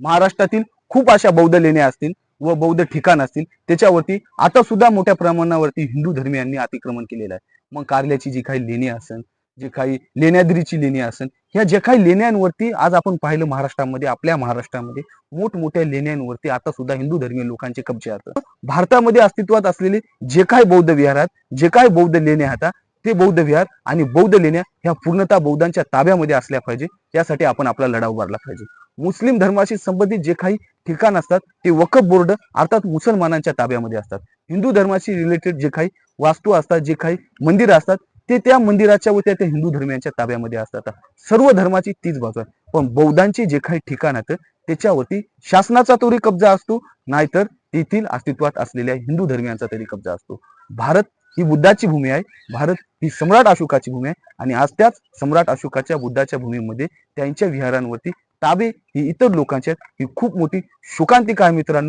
महाराष्ट्रातील खूप अशा बौद्ध लेण्या असतील व बौद्ध ठिकाण असतील त्याच्यावरती आता सुद्धा मोठ्या प्रमाणावरती हिंदू धर्मियांनी अतिक्रमण केलेलं आहे. मग कारल्याची जी काही लेणी असेल जे काही लेण्याद्रीची लेणी असेल ह्या ज्या काही लेण्यांवरती आज आपण पाहिलं महाराष्ट्रामध्ये आपल्या महाराष्ट्रामध्ये मोठमोठ्या लेण्यांवरती आता सुद्धा हिंदू धर्मीय लोकांचे कब्जे आहेत. भारतामध्ये अस्तित्वात असलेले जे काही बौद्ध विहारात जे काही बौद्ध लेण्या आहेत ते बौद्ध विहार आणि बौद्ध लेण्या ह्या पूर्णतः बौद्धांच्या ताब्यामध्ये असल्या पाहिजे यासाठी आपण आपला लढा उभारला पाहिजे. मुस्लिम धर्माशी संबंधित जे काही ठिकाण असतात ते वकफ बोर्ड अर्थात मुसलमानांच्या ताब्यामध्ये असतात. हिंदू धर्माशी रिलेटेड जे काही वास्तू असतात जे काही मंदिरं असतात ते त्या मंदिराच्या व त्या हिंदू धर्मियांच्या ताब्यामध्ये असतात. सर्व धर्माची तीच बाजू आहे. पण बौद्धांची जे काही ठिकाण आहेत त्याच्यावरती शासनाचा तरी कब्जा असतो नाहीतर तेथील अस्तित्वात असलेल्या हिंदू धर्मियांचा तरी कब्जा असतो. भारत ही बुद्धाची भूमी आहे. भारत ही सम्राट अशोकाची भूमी आहे. आणि आज त्याच सम्राट अशोकाच्या बुद्धाच्या भूमीमध्ये त्यांच्या विहारांवरती ताबे ही इतर लोकांच्या आहेत. ही खूप मोठी शोकांतिका आहे मित्रांनो